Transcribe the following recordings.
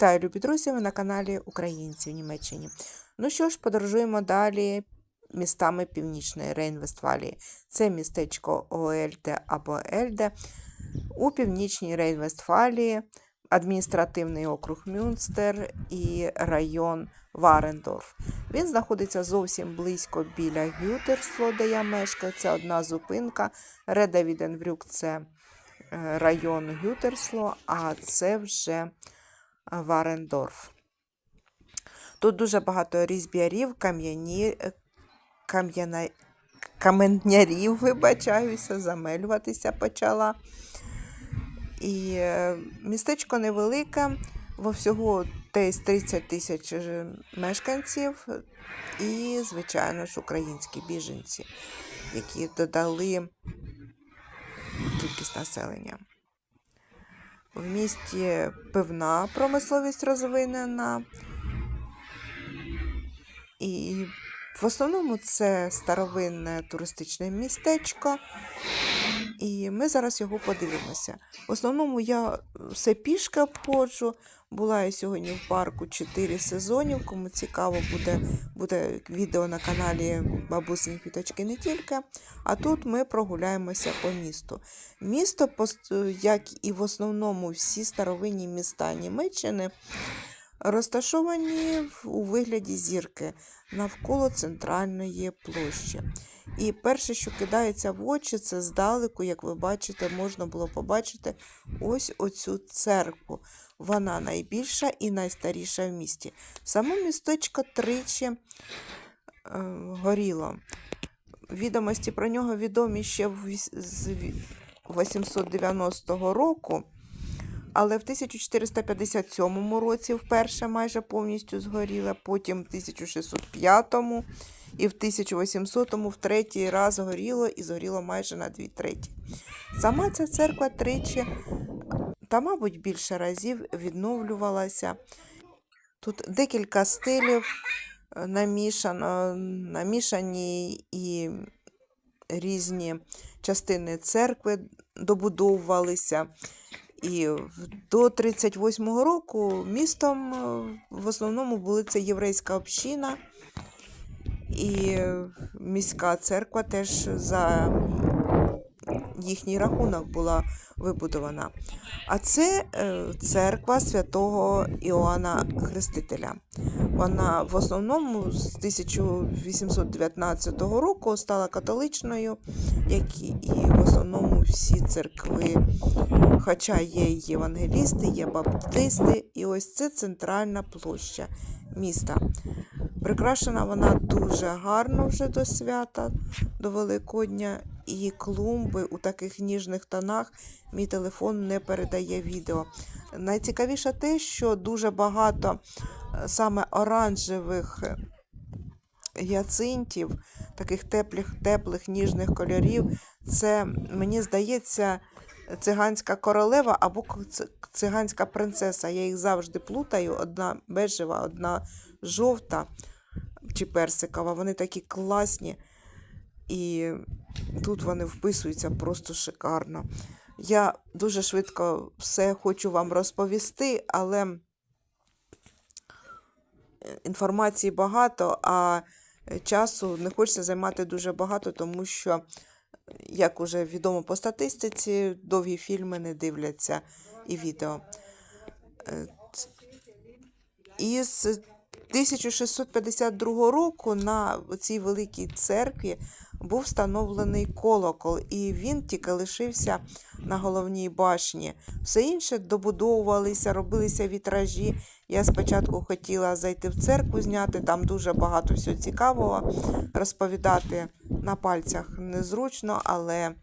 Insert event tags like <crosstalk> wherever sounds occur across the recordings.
Вітаю, любі друзі! Ви на каналі Українці в Німеччині. Ну що ж, подорожуємо далі містами Північної Рейн-Вестфалії. Це містечко Оельде або Ельде. У північній Рейн-Вестфалії адміністративний округ Мюнстер і район Варендорф. Він знаходиться зовсім близько біля Гютерсло, де я мешкаю. Це одна зупинка. Реда це е, район Гютерсло, а це вже Варендорф. Тут дуже багато різьбярів, кам'яні, кам'яна, каменярів, вибачаюся, замелюватися почала. І е, містечко невелике, во всього десь 30 тисяч мешканців, і, звичайно ж, українські біженці, які додали кількість населення. В місті пивна промисловість розвинена. І в основному це старовинне туристичне містечко. І ми зараз його подивимося. В основному я все пішки обходжу. Була я сьогодні в парку 4 сезонів. Кому цікаво, буде, буде відео на каналі Бабусині Квіточки не тільки. А тут ми прогуляємося по місту. Місто, як і в основному всі старовинні міста Німеччини, розташовані у вигляді зірки навколо центральної площі. І перше, що кидається в очі, це здалеку, як ви бачите, можна було побачити ось оцю церкву. Вона найбільша і найстаріша в місті. Саме містечко тричі е, горіло. Відомості про нього відомі ще з 890 року. Але в 1457 році вперше майже повністю згоріла, потім в 1605 і в 1800 в третій раз горіло і згоріло майже на дві треті. Сама ця церква тричі, та, мабуть, більше разів відновлювалася. Тут декілька стилів е, намішано, намішані і різні частини церкви добудовувалися. І до 38-го року містом е, в основному були це єврейська община, і міська церква теж за їхній рахунок була вибудована. А це е, церква святого Іоанна Хрестителя. Вона в основному з 1819 року стала католичною, як і в основному всі церкви. Хоча є євангелісти, є баптисти, і ось це центральна площа міста. Прикрашена вона дуже гарно вже до свята, до Великодня, і клумби у таких ніжних тонах мій телефон не передає відео. Найцікавіше те, що дуже багато е, саме оранжевих гіацинтів, таких теплих, теплих ніжних кольорів. Це, мені здається, циганська королева або циганська принцеса. Я їх завжди плутаю. Одна бежева, одна жовта чи персикова. Вони такі класні. І тут вони вписуються просто шикарно. Я дуже швидко все хочу вам розповісти, але інформації багато, а часу не хочеться займати дуже багато, тому що, як уже відомо по статистиці, довгі фільми не дивляться і відео. Е, із 1652 року на цій великій церкві був встановлений колокол, і він тільки лишився на головній башні. Все інше добудовувалися, робилися вітражі. Я спочатку хотіла зайти в церкву, зняти там дуже багато всього цікавого, розповідати на пальцях незручно, але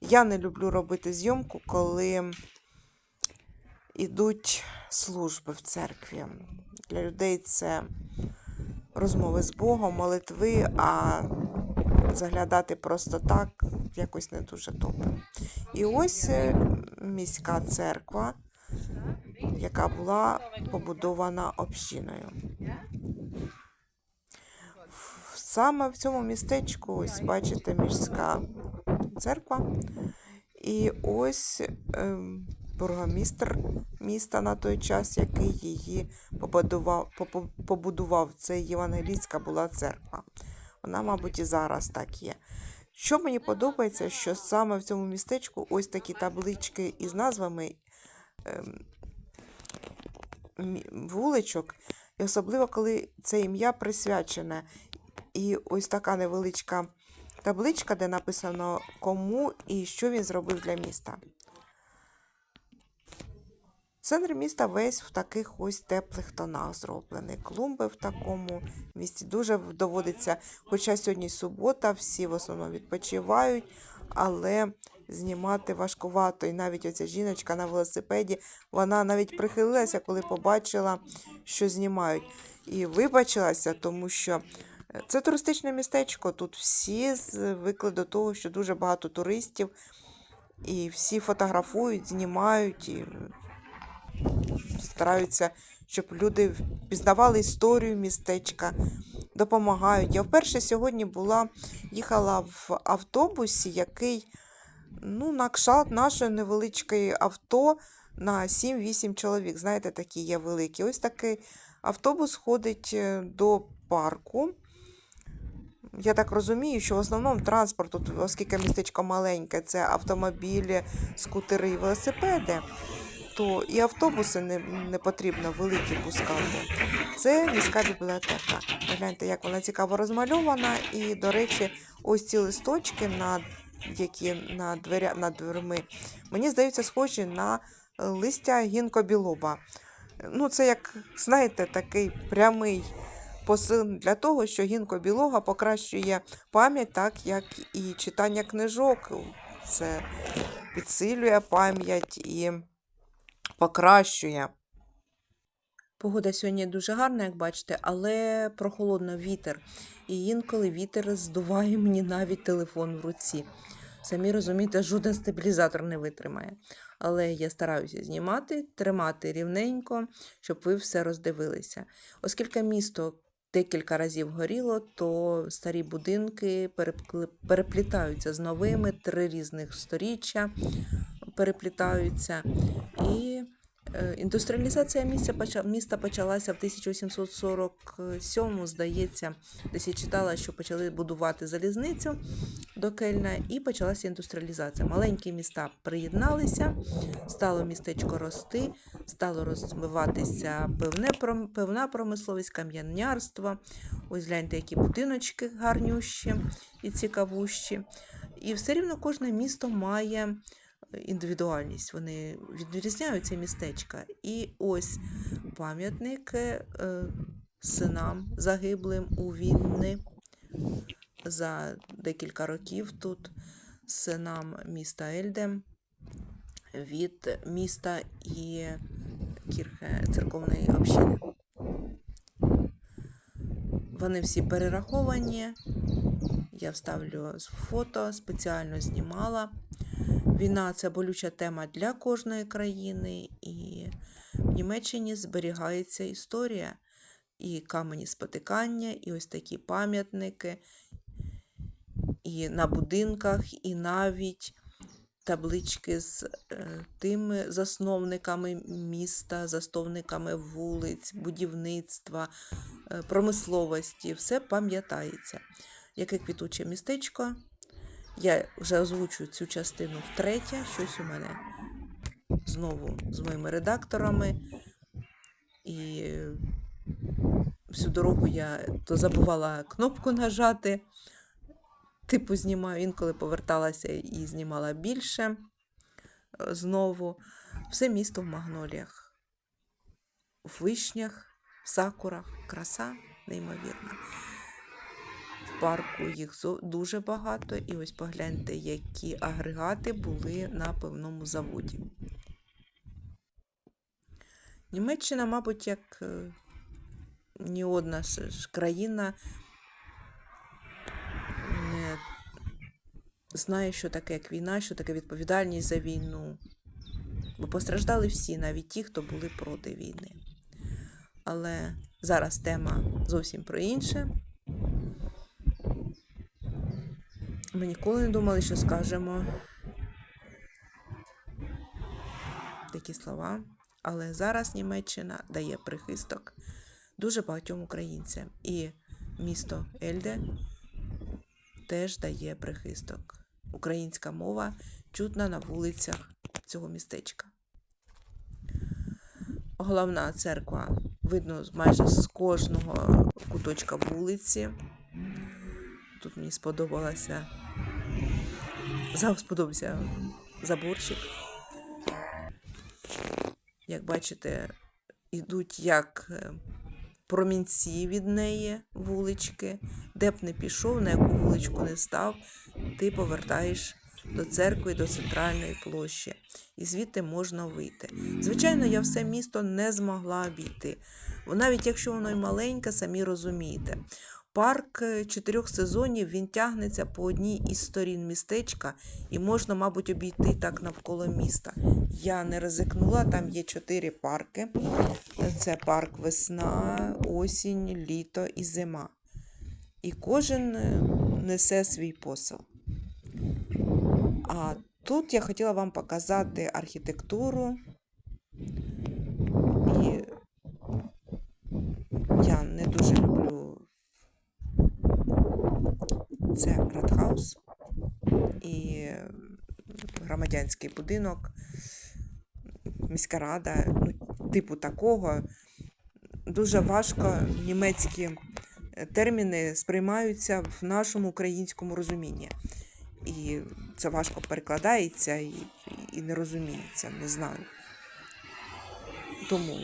я не люблю робити зйомку, коли йдуть служби в церкві. Для людей це розмови з Богом, молитви, а заглядати просто так якось не дуже добре. І ось е, міська церква, яка була побудована общиною. Саме в цьому містечку, ось бачите, міська церква. І ось ем, бургомістр міста на той час, який її побудував, побудував. Це євангелійська була церква. Вона, мабуть, і зараз так є. Що мені подобається, що саме в цьому містечку ось такі таблички із назвами ем, вуличок, і особливо, коли це ім'я присвячене. І ось така невеличка табличка, де написано кому і що він зробив для міста. Центр міста весь в таких ось теплих тонах зроблений. Клумби в такому місці дуже доводиться, хоча сьогодні субота, всі в основному відпочивають, але знімати важкувато. І навіть оця жіночка на велосипеді, вона навіть прихилилася, коли побачила, що знімають. І вибачилася, тому що е, це туристичне містечко. Тут всі звикли до того, що дуже багато туристів, і всі фотографують, знімають. І стараються, щоб люди пізнавали історію містечка, допомагають. Я вперше сьогодні була, їхала в автобусі, який ну, на кшалт нашої невеличкої авто на 7-8 чоловік. Знаєте, такі є великі. Ось такий автобус ходить е, до парку. Я так розумію, що в основному транспорт, тут, оскільки містечко маленьке, це автомобілі, скутери і велосипеди, то і автобуси не, не потрібно великі пускати. Це міська бібліотека. Гляньте, як вона цікаво розмальована. І, до речі, ось ці листочки, на, які на дверя, над дверми, мені здаються схожі на листя гінкобілоба. Ну, це як, знаєте, такий прямий посил для того, що гінкобілога покращує пам'ять, так як і читання книжок. Це підсилює пам'ять і покращує. Погода сьогодні дуже гарна, як бачите, але прохолодно вітер. І інколи вітер здуває мені навіть телефон в руці. Самі розумієте, жоден стабілізатор не витримає. Але я стараюся знімати, тримати рівненько, щоб ви все роздивилися. Оскільки місто декілька разів горіло, то старі будинки переплітаються з новими, три різних сторіччя переплітаються. І індустріалізація місця поча- міста почалася в 1847, здається, десь я читала, що почали будувати залізницю до Кельна, і почалася індустріалізація. Маленькі міста приєдналися, стало містечко рости, стало розвиватися певне, певна промисловість, кам'янярство. Ось гляньте, які будиночки гарнющі і цікавущі. І все рівно кожне місто має індивідуальність. Вони відрізняються містечка. І ось пам'ятник е, синам загиблим у війни за декілька років тут синам міста Ельде від міста і кірхе церковної общини. Вони всі перераховані. Я вставлю фото, спеціально знімала. Війна це болюча тема для кожної країни, і в Німеччині зберігається історія і камені спотикання, і ось такі пам'ятники, і на будинках, і навіть таблички з е, тими засновниками міста, засновниками вулиць, будівництва, е, промисловості. Все пам'ятається. Яке квітуче містечко. Я вже озвучую цю частину втретє. Щось у мене знову з моїми редакторами. І всю дорогу я то забувала кнопку нажати. Типу знімаю, інколи поверталася і знімала більше е, знову. Все місто в магноліях, в вишнях, в сакурах. Краса неймовірна. Парку їх дуже багато. І ось погляньте, які агрегати були на певному заводі. Німеччина, мабуть, як е, ні одна ж країна не знає, що таке як війна, що таке відповідальність за війну. Бо постраждали всі, навіть ті, хто були проти війни. Але зараз тема зовсім про інше. Ми ніколи не думали, що скажемо такі слова, але зараз Німеччина дає прихисток дуже багатьом українцям. І місто Ельде теж дає прихисток. Українська мова чутна на вулицях цього містечка. Головна церква видно майже з кожного куточка вулиці. Тут мені сподобалося. Зав сподобався заборчик. Як бачите, йдуть як е, промінці від неї вулички. Де б не пішов, на яку вуличку не став, ти повертаєш до церкви, до центральної площі. І звідти можна вийти. Звичайно, я все місто не змогла обійти. Навіть якщо воно й маленьке, самі розумієте. Парк е, чотирьох сезонів він тягнеться по одній із сторін містечка, і можна, мабуть, обійти так навколо міста. Я не ризикнула, там є чотири парки. Це парк весна, осінь, літо і зима. І кожен е, несе свій посил. А тут я хотіла вам показати архітектуру. І я не дуже люблю це Радхаус і громадянський будинок, міська рада, ну, типу такого. Дуже важко німецькі терміни сприймаються в нашому українському розумінні. І це важко перекладається і, і не розуміється, не знаю. Тому,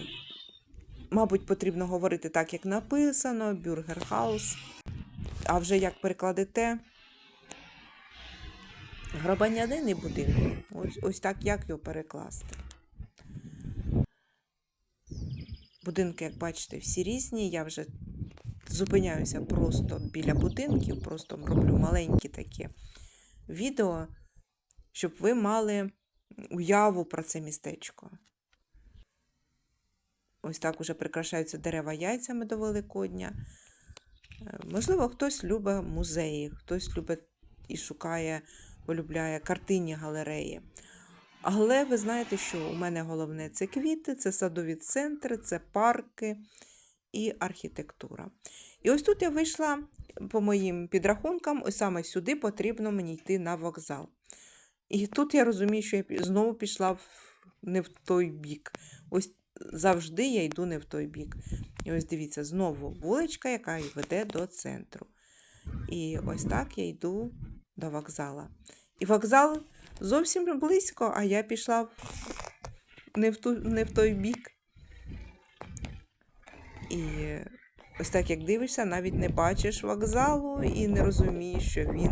мабуть, потрібно говорити так, як написано, бюргерхаус. А вже як перекладете гробанянини будинок. Ось, ось так як його перекласти. Будинки, як бачите, всі різні. Я вже зупиняюся просто біля будинків, просто роблю маленькі такі відео, щоб ви мали уяву про це містечко. Ось так уже прикрашаються дерева яйцями до Великодня. Е, Можливо, хтось любить музеї, хтось любить і шукає, полюбляє картинні галереї. Але ви знаєте, що у мене головне це квіти, це садові центри, це парки і архітектура. І ось тут я вийшла по моїм підрахункам, ось саме сюди потрібно мені йти на вокзал. І тут я розумію, що я знову пішла в, не в той бік. Ось завжди я йду не в той бік. І ось дивіться, знову вуличка, яка й веде до центру. І ось так я йду до вокзала. І вокзал зовсім близько, а я пішла не в, ту, не в той бік. І ось так як дивишся, навіть не бачиш вокзалу і не розумієш, що він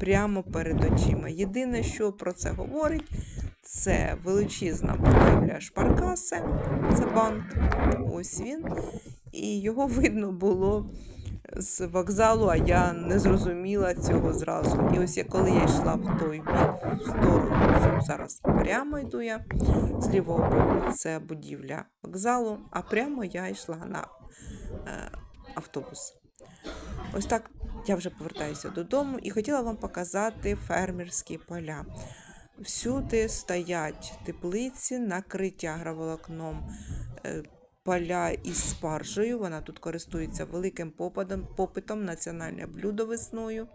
прямо перед очима. Єдине, що про це говорить, це величезна будівля Шпаркасе, це банк. Ось він. І його <laughs> видно було з вокзалу, а я не зрозуміла цього зразу. І ось я, коли я йшла в той бік, в сторону, зараз прямо йду я, з лівого боку це будівля вокзалу, а прямо я йшла на е, автобус. Ось так я вже повертаюся додому і хотіла вам показати фермерські поля. Всюди стоять теплиці, накриті агроволокном е, поля із спаржею. Вона тут користується великим попитом, попитом національне блюдо весною.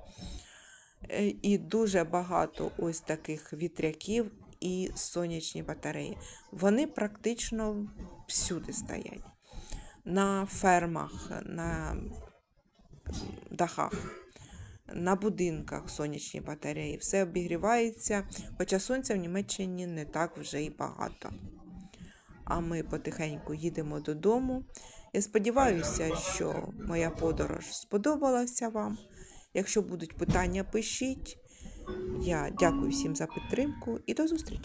Е, І дуже багато ось таких вітряків і сонячні батареї. Вони практично всюди стоять. На фермах, на дахах, на будинках сонячні батареї. Все обігрівається, хоча сонця в Німеччині не так вже і багато. А ми потихеньку їдемо додому. Я сподіваюся, що моя подорож сподобалася вам. Якщо будуть питання, пишіть. Я дякую всім за підтримку і до зустрічі!